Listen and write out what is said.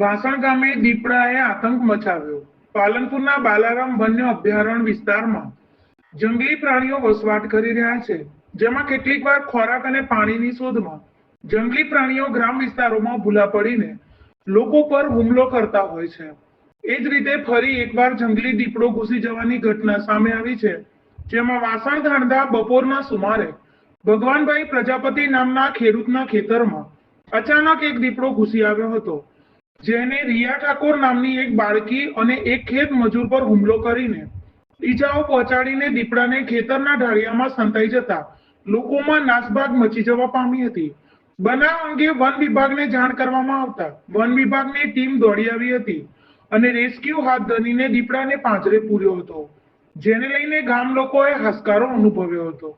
વાસણ ગામે દીપડાએ આતંક મચાવ્યો. પાલનપુરના બાલારામ વન્ય અભયારણ્ય વિસ્તારમાં જંગલી પ્રાણીઓ વસવાટ કરી રહ્યા છે. જેમાં કેટલીક વાર ખોરાક અને પાણીની શોધમાં જંગલી પ્રાણીઓ ગ્રામ વિસ્તારોમાં ભૂલા પડીને લોકો પર હુમલો કરતા હોય છે. એ જ રીતે ફરી એકવાર જંગલી દીપડો ઘૂસી જવાની ઘટના સામે આવી છે. જેમાં વાસણ ધાંધા બપોરના સુમારે ભગવાનભાઈ પ્રજાપતિ નામના ખેડૂતના ખેતરમાં અચાનક એક દીપડો ઘૂસી આવ્યો હતો. જેને રિયા ઠાકોર નામની એક બાળકી અને એક ખેત મજૂર પર હુમલો કરીને ઈજાઓ પહોંચાડીને દીપડાને ખેતરના ઢાળિયામાં સંતાઈ જતા લોકોમાં નાસભાગ મચી જવા પામી હતી. બનાવ અંગે વન વિભાગને જાણ કરવામાં આવતા વન વિભાગની ટીમ દોડી આવી હતી અને રેસ્ક્યુ હાથ ધરીને દીપડાને પાંજરે પૂર્યો હતો, જેને લઈને ગામ લોકોએ હસકારો અનુભવ્યો હતો.